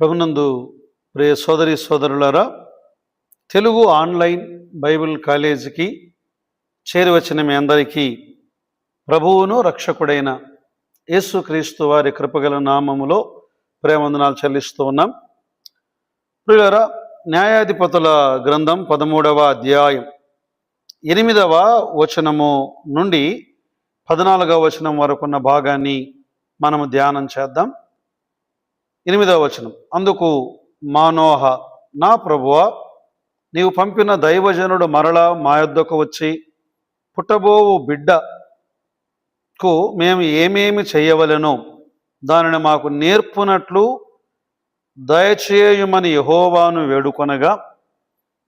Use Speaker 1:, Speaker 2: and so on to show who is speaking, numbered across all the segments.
Speaker 1: ప్రభునందు ప్రియ సోదరి సోదరులారా తెలుగు ఆన్లైన్ బైబిల్ కాలేజీకి చేరువచ్చిన మీ అందరికీ ప్రభువును రక్షకుడైన యేసుక్రీస్తు వారి కృపగల నామములో ప్రేమందనాలు చెల్లిస్తూ ఉన్నాం. ప్రియులరా న్యాయాధిపతుల గ్రంథం పదమూడవ అధ్యాయం ఎనిమిదవ వచనము నుండి పద్నాలుగవ వచనం వరకున్న భాగాన్ని మనము ధ్యానం చేద్దాం. ఎనిమిదవ వచనం. అందుకు మానోహ నా ప్రభువ నీవు పంపిన దైవజనుడు మరలా మా యొద్దకు వచ్చి పుట్టబోవు బిడ్డకు మేము ఏమేమి చేయవలెనో? దానిని మాకు నేర్పునట్లు దయచేయుమని యహోవాను వేడుకొనగా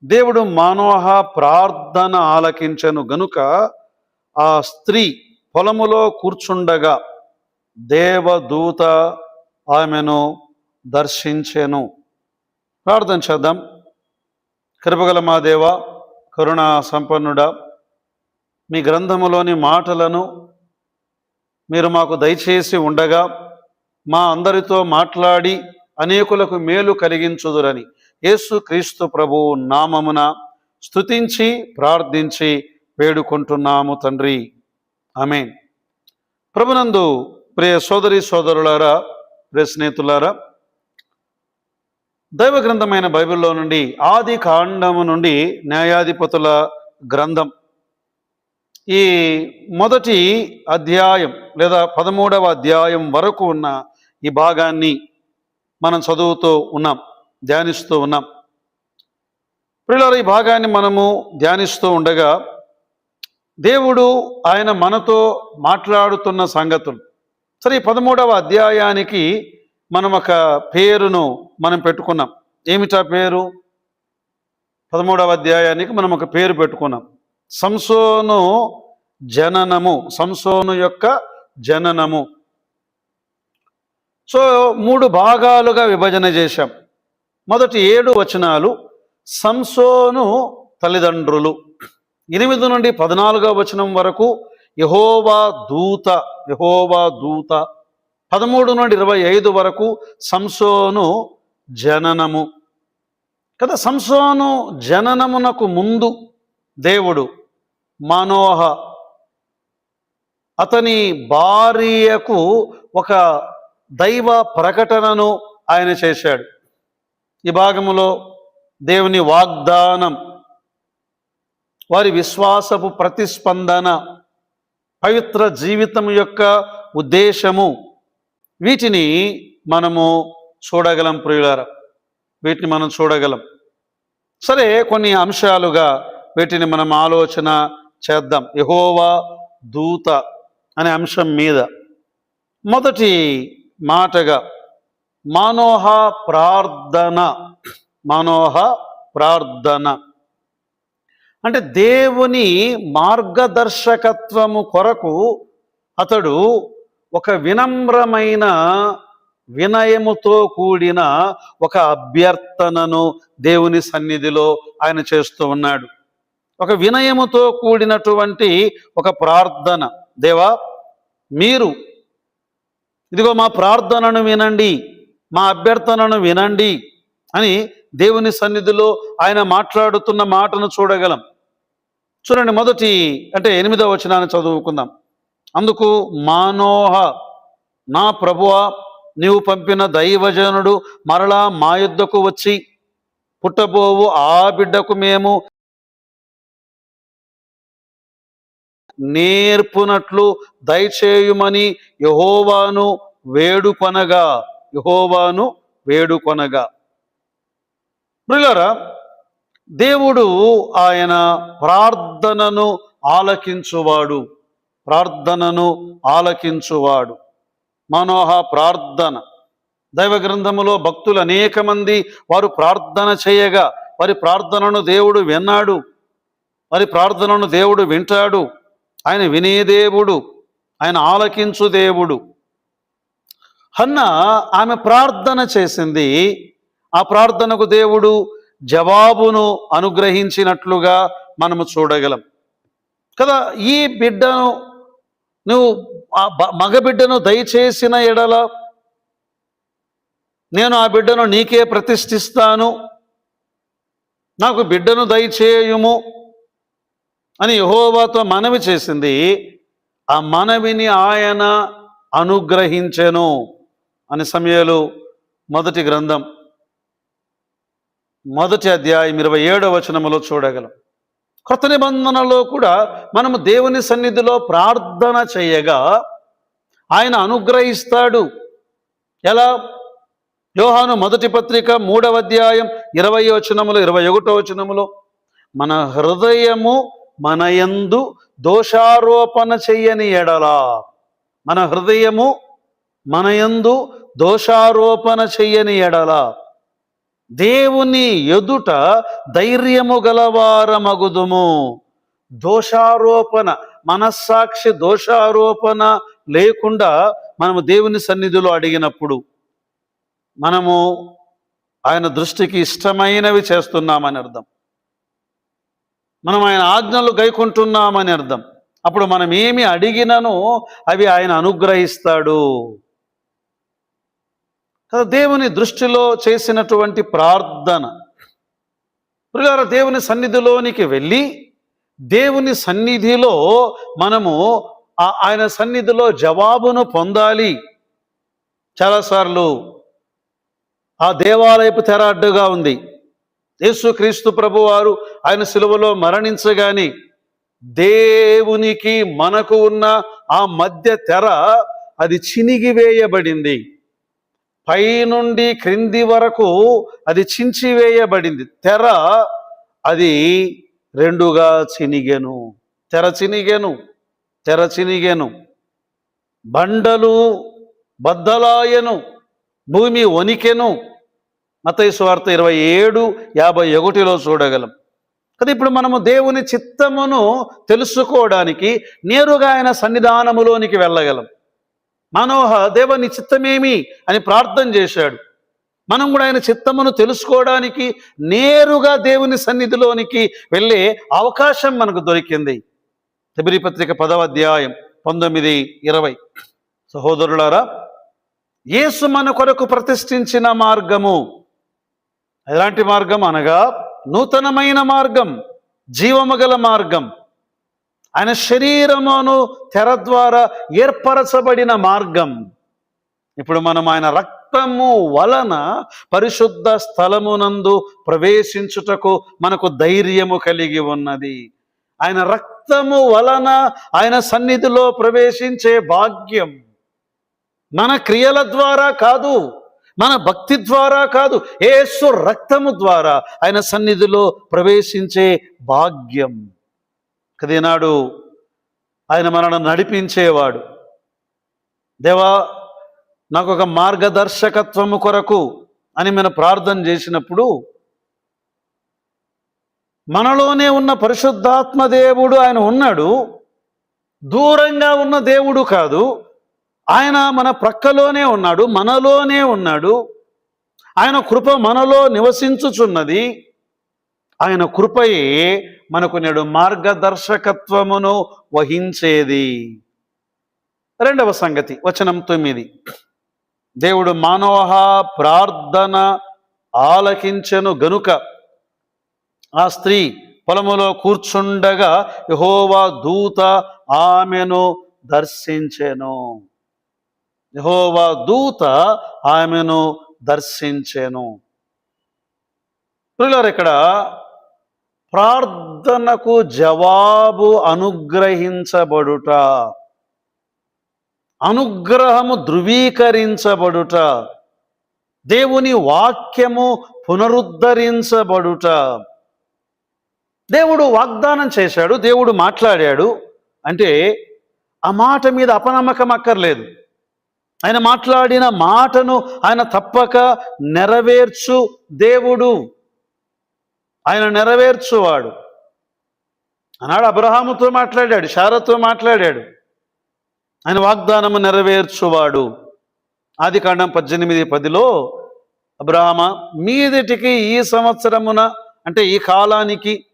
Speaker 1: దేవుడు మానోహ ప్రార్థన ఆలకించను గనుక ఆ స్త్రీ పొలములో కూర్చుండగా దేవదూత ఆమెను దర్శించెను. ప్రార్థన చేద్దాం. కృపగల మా దేవ కరుణా సంపన్నుడా మీ గ్రంథములోని మాటలను మీరు మాకు దయచేసి ఉండగా మా అందరితో మాట్లాడి అనేకులకు మేలు కలిగించుదురని యేసు క్రీస్తు ప్రభువు నామమున స్తుతించి ప్రార్థించి వేడుకుంటున్నాము తండ్రి. ఆమెన్. ప్రభునందు ప్రియ సోదరి సోదరులారా ప్రియ స్నేహితులారా దైవ గ్రంథమైన బైబిల్లో నుండి ఆది కాండము నుండి న్యాయాధిపతుల గ్రంథం. ఈ మొదటి అధ్యాయం లేదా పదమూడవ అధ్యాయం వరకు ఉన్న ఈ భాగాన్ని మనం చదువుతూ ఉన్నాం ధ్యానిస్తూ ఉన్నాం. పిల్లల ఈ భాగాన్ని మనము ధ్యానిస్తూ ఉండగా దేవుడు ఆయన మనతో మాట్లాడుతున్న సంగతులు. సరే ఈ పదమూడవ అధ్యాయానికి మనం ఒక పేరును మనం పెట్టుకున్నాం. ఏమిటా పేరు? పదమూడవ అధ్యాయానికి మనం ఒక పేరు పెట్టుకున్నాం. సంసోను జననము సంసోను యొక్క జననము. సో మూడు భాగాలుగా విభజన చేశాం. మొదటి ఏడు వచనాలు సంసోను తల్లిదండ్రులు. ఎనిమిది నుండి పద్నాలుగవ వచనం వరకు యహోవా దూత యహోవా దూత. పదమూడు నుండి ఇరవై ఐదు వరకు సంసోను జననము. కదా సంసోను జననమునకు ముందు దేవుడు మనోహ అతని భార్యకు ఒక దైవ ప్రకటనను ఆయన చేశాడు. ఈ భాగములో దేవుని వాగ్దానం వారి విశ్వాసపు ప్రతిస్పందన పవిత్ర జీవితం యొక్క ఉద్దేశము వీటిని మనము చూడగలం ప్రియులార. వీటిని మనం చూడగలం. సరే కొన్ని అంశాలుగా వీటిని మనం ఆలోచన చేద్దాం. యహోవా దూత అనే అంశం మీద. మొదటి మాటగా మానోహ ప్రార్థన మానోహ ప్రార్థన. అంటే దేవుని మార్గదర్శకత్వము కొరకు అతడు ఒక వినమ్రమైన వినయముతో కూడిన ఒక అభ్యర్థనను దేవుని సన్నిధిలో ఆయన చేస్తూ ఉన్నాడు. ఒక వినయముతో కూడినటువంటి ఒక ప్రార్థన. దేవా మీరు ఇదిగో మా ప్రార్థనను వినండి మా అభ్యర్థనను వినండి అని దేవుని సన్నిధిలో ఆయన మాట్లాడుతున్న మాటను చూడగలం. చూడండి మొదటి అంటే ఎనిమిదవ వచనాన్ని చదువుకుందాం. అందుకు మానోహ నా ప్రభువ నీవు పంపిన దైవజనుడు మరలా మా యుద్ధకు వచ్చి పుట్టబోవు ఆ బిడ్డకు మేము నేర్పునట్లు దయచేయుమని యహోవాను వేడుకొనగా యహోవాను వేడుకొనగా. ప్రియులారా దేవుడు ఆయన ప్రార్థనను ఆలకించువాడు. ప్రార్థనను ఆలకించువాడు. మనోహ ప్రార్థన. దైవ గ్రంథములో భక్తులు అనేక మంది వారు ప్రార్థన చేయగా వారి ప్రార్థనను దేవుడు విన్నాడు. వారి ప్రార్థనను దేవుడు వింటాడు. ఆయన వినే దేవుడు. ఆయన ఆలకించు దేవుడు. హన్న ఆమె ప్రార్థన చేసింది. ఆ ప్రార్థనకు దేవుడు జవాబును అనుగ్రహించినట్లుగా మనము చూడగలం. కదా ఈ బిడ్డను నువ్వు ఆ మగబిడ్డను దయచేసిన ఎడల నేను ఆ బిడ్డను నీకే ప్రతిష్ఠిస్తాను. నాకు బిడ్డను దయచేయుము అని యహోవాతో మనవి చేసింది. ఆ మనవిని ఆయన అనుగ్రహించెను అని సమయాలు మొదటి గ్రంథం మొదటి అధ్యాయం ఇరవై ఏడవ వచనములో చూడగలం. కృత నిబంధనలో కూడా మనము దేవుని సన్నిధిలో ప్రార్థన చేయగా ఆయన అనుగ్రహిస్తాడు. ఎలా? యోహాను మొదటి పత్రిక మూడవ అధ్యాయం ఇరవై వచనములు ఇరవై ఒకటో వచనములో. మన హృదయము మన యందు దోషారోపణ చెయ్యని ఎడలా. మన హృదయము మన యందు దోషారోపణ చెయ్యని ఎడలా. దేవుని ఎదుట ధైర్యము గలవారమగుదుము. దోషారోపణ మనస్సాక్షి దోషారోపణ లేకుండా మనము దేవుని సన్నిధిలో అడిగినప్పుడు మనము ఆయన దృష్టికి ఇష్టమైనవి చేస్తున్నామని అర్థం. మనం ఆయన ఆజ్ఞలు గైకుంటున్నామని అర్థం. అప్పుడు మనం ఏమి అడిగినను అవి ఆయన అనుగ్రహిస్తాడు. కదా దేవుని దృష్టిలో చేసినటువంటి ప్రార్థన. ప్రియులారా దేవుని సన్నిధిలోనికి వెళ్ళి దేవుని సన్నిధిలో మనము ఆ- ఆయన సన్నిధిలో జవాబును పొందాలి. చాలాసార్లు ఆ దేవాలయపు తెర అడ్డుగా ఉంది యేసుక్రీస్తు ప్రభువారు ఆయన సిలువలో మరణించగాని దేవునికి మనకు ఉన్న ఆ మధ్య తెర అది చినిగివేయబడింది. పైనుండి క్రింది వరకు అది చించివేయబడింది. తెర అది రెండుగా చినిగెను. తెర చినిగెను. తెర చినిగెను. బండలు బద్దలాయను. భూమి వణికెను. మతయి ఇరవై ఏడు యాభై ఒకటిలో చూడగలం. కదా ఇప్పుడు మనము దేవుని చిత్తమును తెలుసుకోవడానికి నేరుగా ఆయన సన్నిధానములోనికి వెళ్ళగలం. మనోహ దేవ నీ చిత్తమేమి అని ప్రార్థన చేశాడు. మనం కూడా ఆయన చిత్తమును తెలుసుకోవడానికి నేరుగా దేవుని సన్నిధిలోనికి వెళ్ళే అవకాశం మనకు దొరికింది. తిబిరి పత్రిక పదవ అధ్యాయం పంతొమ్మిది ఇరవై. సహోదరులారా యేసు మన కొరకు ప్రతిష్ఠించిన మార్గము ఎలాంటి మార్గం అనగా నూతనమైన మార్గం జీవమగల మార్గం. ఆయన శరీరమును తెర ద్వారా ఏర్పరచబడిన మార్గం. ఇప్పుడు మనం ఆయన రక్తము వలన పరిశుద్ధ స్థలమునందు ప్రవేశించుటకు మనకు ధైర్యము కలిగి ఉన్నది. ఆయన రక్తము వలన ఆయన సన్నిధిలో ప్రవేశించే భాగ్యం మన క్రియల ద్వారా కాదు మన భక్తి ద్వారా కాదు ఏసు రక్తము ద్వారా ఆయన సన్నిధిలో ప్రవేశించే భాగ్యం. కదేనాడు ఆయన మనల్ని నడిపించేవాడు. దేవా నాకు ఒక మార్గదర్శకత్వము కొరకు అని మనం ప్రార్థన చేసినప్పుడు మనలోనే ఉన్న పరిశుద్ధాత్మ దేవుడు ఆయన ఉన్నాడు. దూరంగా ఉన్న దేవుడు కాదు. ఆయన మన ప్రక్కలోనే ఉన్నాడు మనలోనే ఉన్నాడు. ఆయన కృప మనలో నివసించుచున్నది. ఆయన కృపయే మనకు నేడు మార్గదర్శకత్వమును వహించేది. రెండవ సంగతి వచనం తొమ్మిది. దేవుడు మానోహ ప్రార్థన ఆలకించెను గనుక ఆ స్త్రీ పొలములో కూర్చుండగా యహోవా దూత ఆమెను దర్శించెను. యహోవా దూత ఆమెను దర్శించెను. ప్రియులారా ఇక్కడ ప్రార్థనకు జవాబు అనుగ్రహించబడుట. అనుగ్రహము ధృవీకరించబడుట. దేవుని వాక్యము పునరుద్ధరించబడుట. దేవుడు వాగ్దానం చేశాడు దేవుడు మాట్లాడాడు. అంటే ఆ మాట మీద అపనమ్మకం అక్కర్లేదు. ఆయన మాట్లాడిన మాటను ఆయన తప్పక నెరవేర్చు దేవుడు. ఆయన నెరవేర్చువాడు. అన్నాడు అబ్రహాముతో మాట్లాడాడు శారతో మాట్లాడాడు. ఆయన వాగ్దానము నెరవేర్చువాడు. ఆది కాండం పద్దెనిమిది పదిలో అబ్రహమ మీదటికి ఈ సంవత్సరమున అంటే ఈ కాలానికి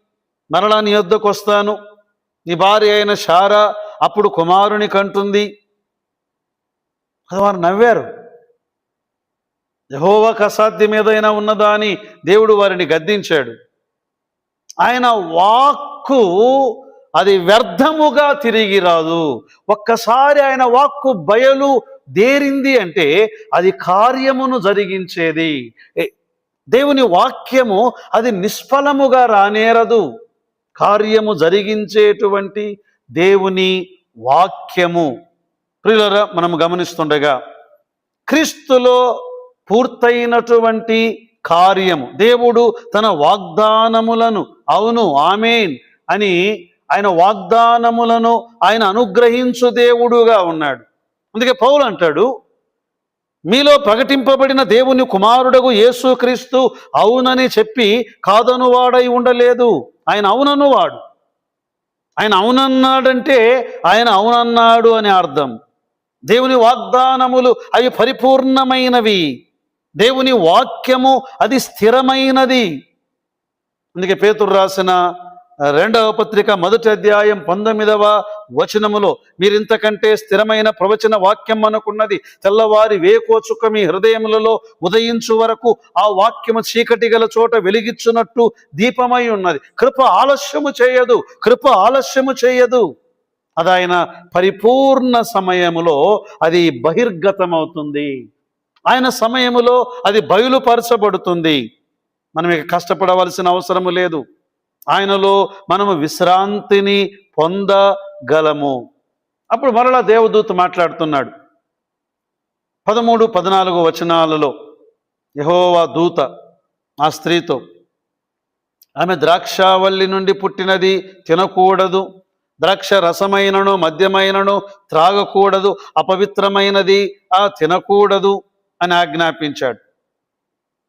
Speaker 1: మరలా నీ వద్దకు వస్తాను నీ భార్య అయిన శారా అప్పుడు కుమారుని కంటుంది. అది వారు నవ్వారు. యహోవాకు అసాధ్యం ఏదైనా ఉన్నదా అని దేవుడు వారిని గద్దించాడు. ఆయన వాక్కు అది వ్యర్థముగా తిరిగి రాదు. ఒక్కసారి ఆయన వాక్కు బయలు దేరింది అంటే అది కార్యమును జరిగించేది. ఏ- దేవుని వాక్యము అది నిష్ఫలముగా రానేరదు. కార్యము జరిగించేటువంటి దేవుని వాక్యము. ప్రియులరా మనం గమనిస్తుండగా క్రీస్తులో పూర్తయినటువంటి కార్యము. దేవుడు తన వాగ్దానములను అవును ఆమెన్ అని ఆయన వాగ్దానములను ఆయన అనుగ్రహించు దేవుడుగా ఉన్నాడు. అందుకే పౌలు అంటాడు మీలో ప్రకటింపబడిన దేవుని కుమారుడగు యేసుక్రీస్తు అవునని చెప్పి కాదనువాడై ఉండలేదు. ఆయన అవుననువాడు. ఆయన అవునన్నాడంటే ఆయన అవునన్నాడు అని అర్థం. దేవుని వాగ్దానములు అవి పరిపూర్ణమైనవి. దేవుని వాక్యము అది స్థిరమైనది. అందుకే పేతురు రాసిన రెండవ పత్రిక మొదటి అధ్యాయం పంతొమ్మిదవ వచనములో మీరింతకంటే స్థిరమైన ప్రవచన వాక్యం అనుకున్నది తెల్లవారి వేకోచుక మీ హృదయములలో ఉదయించు వరకు ఆ వాక్యము చీకటి గల చోట వెలిగించున్నట్టు దీపమై ఉన్నది. కృప ఆలస్యము చేయదు కృప ఆలస్యము చేయదు. అది ఆయన పరిపూర్ణ సమయములో అది బహిర్గతమవుతుంది. ఆయన సమయములో అది బయలుపరచబడుతుంది. మనం ఇక కష్టపడవలసిన అవసరము లేదు. ఆయనలో మనము విశ్రాంతిని పొందగలము. అప్పుడు మరలా దేవదూత మాట్లాడుతున్నాడు. పదమూడు పద్నాలుగు వచనాలలో యహోవా దూత ఆ స్త్రీతో ఆమె ద్రాక్షావల్లి నుండి పుట్టినది తినకూడదు. ద్రాక్ష రసమైనను మద్యమైనను త్రాగకూడదు. అపవిత్రమైనది ఆ తినకూడదు. అని ఆజ్ఞాపించాడు.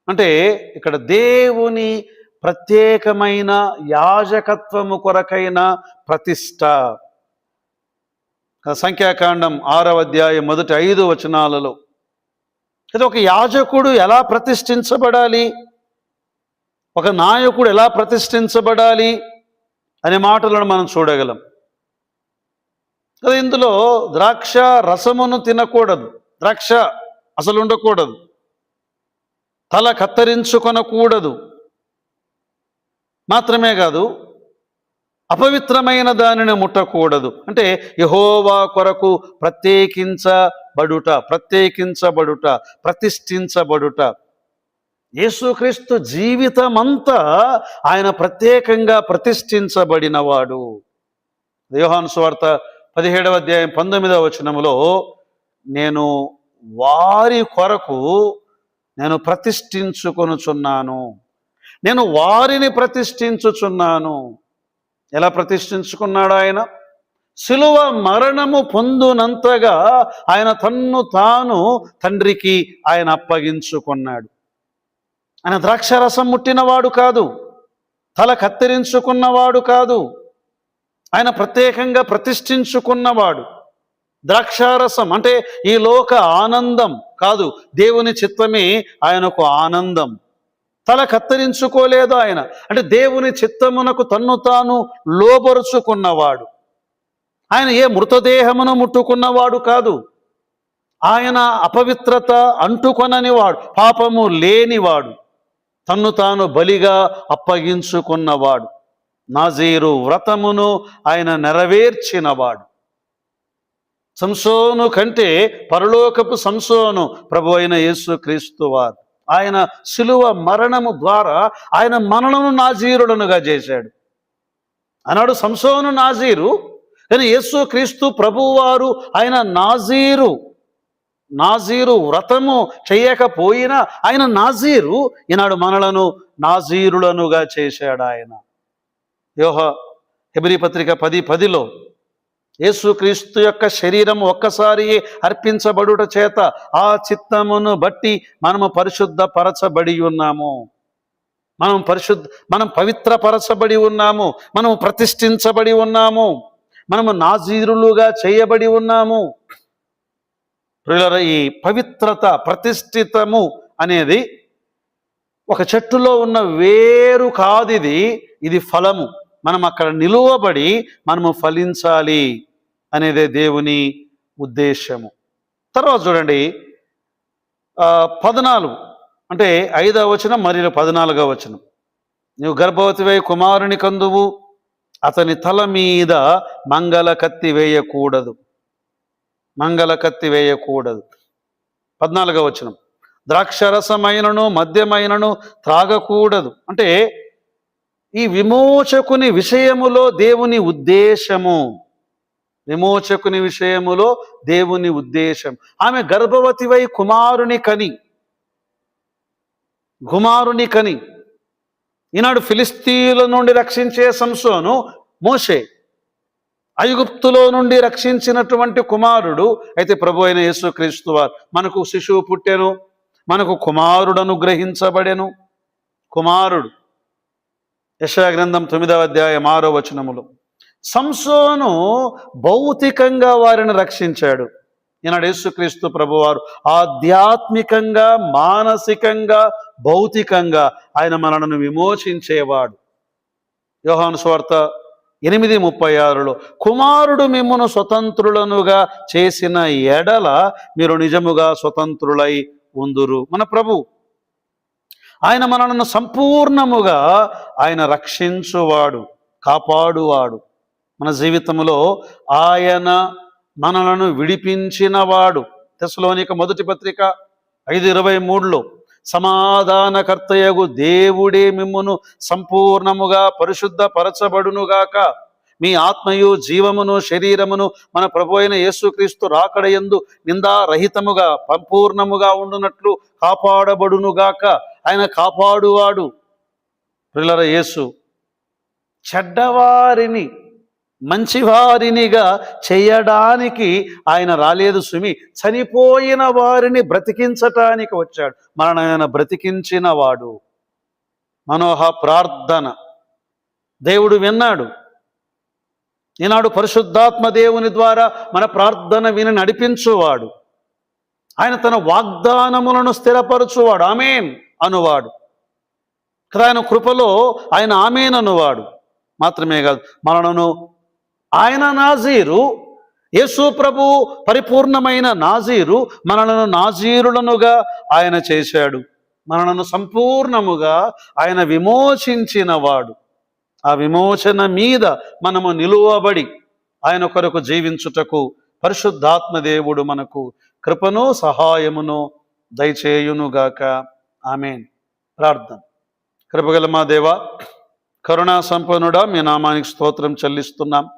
Speaker 1: అంటే ఇక్కడ దేవుని ప్రత్యేకమైన యాజకత్వము కొరకైన ప్రతిష్ట. సంఖ్యాకాండం ఆరవ అధ్యాయం మొదటి ఐదు వచనాలలో. ఇది ఒక యాజకుడు ఎలా ప్రతిష్ఠించబడాలి? ఒక నాయకుడు ఎలా ప్రతిష్ఠించబడాలి? అనే మాటలను మనం చూడగలం. కదా ఇందులో ద్రాక్ష రసమును తినకూడదు. ద్రాక్ష అసలు ఉండకూడదు. తల కత్తరించుకొనకూడదు. మాత్రమే కాదు అపవిత్రమైన దానిని ముట్టకూడదు. అంటే యహోవా కొరకు ప్రత్యేకించబడుట ప్రత్యేకించబడుట ప్రతిష్ఠించబడుట. యేసుక్రీస్తు జీవితమంతా ఆయన ప్రత్యేకంగా ప్రతిష్ఠించబడినవాడు. యోహాను స్వార్త పదిహేడవ అధ్యాయం పంతొమ్మిదవ వచనములో నేను వారి కొరకు నేను ప్రతిష్ఠించుకొనుచున్నాను. నేను వారిని ప్రతిష్ఠించుచున్నాను. ఎలా ప్రతిష్ఠించుకున్నాడు ఆయన? శిలువ మరణము పొందునంతగా ఆయన తన్ను తాను తండ్రికి ఆయన అప్పగించుకున్నాడు. ఆయన ద్రాక్షరసం ముట్టినవాడు కాదు. తల కత్తిరించుకున్నవాడు కాదు. ఆయన ప్రత్యేకంగా ప్రతిష్ఠించుకున్నవాడు. ద్రాక్షారసం అంటే ఈ లోక ఆనందం కాదు దేవుని చిత్తమే ఆయనకు ఆనందం. తల కత్తిరించుకోలేదు ఆయన. అంటే దేవుని చిత్తమునకు తన్ను తాను లోబరుచుకున్నవాడు. ఆయన ఏ మృతదేహమును ముట్టుకున్నవాడు కాదు. ఆయన అపవిత్రత అంటుకొననివాడు పాపము లేనివాడు. తన్ను తాను బలిగా అప్పగించుకున్నవాడు. నాజీరు వ్రతమును ఆయన నెరవేర్చినవాడు. సంసోను కంటే పరలోకపు సంసోను ప్రభు అయిన యేసు క్రీస్తు వారు. ఆయన శిలువ మరణము ద్వారా ఆయన మనలను నాజీరుడనుగా చేశాడు. అన్నాడు సంసోను నాజీరు కానీ యేసు క్రీస్తు ప్రభువారు ఆయన నాజీరు నాజీరు వ్రతము చేయకపోయినా ఆయన నాజీరు ఈనాడు మనలను నాజీరులనుగా చేశాడు ఆయన. యోహ హెబరి పత్రిక పది పదిలో యేసుక్రీస్తు యొక్క శరీరం ఒక్కసారి అర్పించబడుట చేత ఆ చిత్తమును బట్టి మనము పరిశుద్ధపరచబడి ఉన్నాము. మనం పరిశుద్ధ మనం పవిత్రపరచబడి ఉన్నాము. మనము ప్రతిష్ఠించబడి ఉన్నాము. మనము నాజీరులుగా చేయబడి ఉన్నాము. ఈ పవిత్రత ప్రతిష్ఠితము అనేది ఒక చెట్టులో ఉన్న వేరు కాదు ఇది. ఇది ఫలము. మనం అక్కడ నిలువబడి మనము ఫలించాలి. అనేదే దేవుని ఉద్దేశము తర్వాత చూడండి పద్నాలుగు. అంటే ఐదవ వచనం మరియు పద్నాలుగవ వచనం. నీవు గర్భవతివై కుమారుని కందువు అతని తల మీద మంగళ కత్తి వేయకూడదు. మంగళ కత్తి వేయకూడదు. పద్నాలుగవ వచనం. ద్రాక్షరసమైనను మద్యమైనను త్రాగకూడదు. అంటే ఈ విమోచకుని విషయములో దేవుని ఉద్దేశము విమోచకుని విషయములో దేవుని ఉద్దేశం. ఆమె గర్భవతివై కుమారుని కని కుమారుని కని ఈనాడు ఫిలిస్తీన్ల నుండి రక్షించే సంసోను మోషే ఐగుప్తులో నుండి రక్షించినటువంటి కుమారుడు అయితే ప్రభు అయిన యేసుక్రీస్తు వారు. మనకు శిశువు పుట్టెను మనకు కుమారుడు అనుగ్రహించబడెను కుమారుడు. యశాగ్రంథం తొమ్మిదవ అధ్యాయం ఆరో వచనములు. సంసోను భౌతికంగా వారిని రక్షించాడు. ఈనాడు యేసుక్రీస్తు ప్రభువారు ఆధ్యాత్మికంగా మానసికంగా భౌతికంగా ఆయన మనలను విమోచించేవాడు. యోహాను స్వార్త ఎనిమిది ముప్పై ఆరులో కుమారుడు మిమ్మను స్వతంత్రులనుగా చేసిన ఎడల మీరు నిజముగా స్వతంత్రులై ఉందురు. మన ప్రభు ఆయన మనలను సంపూర్ణముగా ఆయన రక్షించువాడు కాపాడువాడు. మన జీవితంలో ఆయన మనలను విడిపించినవాడు. తెసలోనిక మొదటి పత్రిక ఐదు ఇరవై మూడులో సమాధానకర్తయగు దేవుడే మిమ్మును సంపూర్ణముగా పరిశుద్ధ పరచబడునుగాక మీ ఆత్మయు జీవమును శరీరమును మన ప్రభు అయిన యేసుక్రీస్తు రాకడయందు నిందారహితముగా సంపూర్ణముగా ఉండునట్లు కాపాడబడునుగాక. ఆయన కాపాడువాడు. పిల్లల యేసు చెడ్డవారిని మంచివారినిగా చేయడానికి ఆయన రాలేదు సుమి. చనిపోయిన వారిని బ్రతికించటానికి వచ్చాడు. మనను ఆయన బ్రతికించిన వాడు మనోహ ప్రార్థన. దేవుడు విన్నాడు. ఈనాడు పరిశుద్ధాత్మ దేవుని ద్వారా మన ప్రార్థన విని నడిపించువాడు. ఆయన తన వాగ్దానములను స్థిరపరచువాడు. ఆమెన్ అనువాడు. కదా ఆయన కృపలో ఆయన ఆమెన్ అనువాడు. మాత్రమే కాదు మనలను ఆయన నాజీరు యేసు ప్రభు పరిపూర్ణమైన నాజీరు మనలను నాజీరులనుగా ఆయన చేశాడు. మనలను సంపూర్ణముగా ఆయన విమోచించినవాడు. ఆ విమోచన మీద మనము నిలువబడి ఆయన కొరకు జీవించుటకు పరిశుద్ధాత్మ దేవుడు మనకు కృపను సహాయమును దయచేయునుగాక. ఆమెన్. ప్రార్థన. కృపగల మా దేవ కరుణా సంపన్నుడా మీ నామానికి స్తోత్రం చెల్లిస్తున్నాం.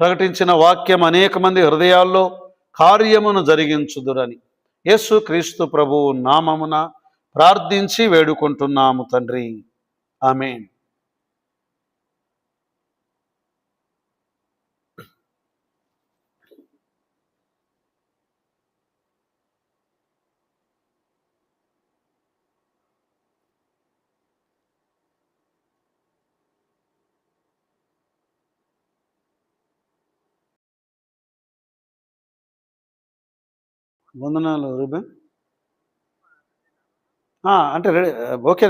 Speaker 1: ప్రకటించిన వాక్యం అనేక మంది హృదయాల్లో కార్యమును జరిగించుదురని. యేసు క్రీస్తు ప్రభువు నామమున ప్రార్థించి వేడుకుంటున్నాము తండ్రి. ఆమెన్. వందనాలు రూబెన్. ఆ, అంటే రెడీ ఓకే.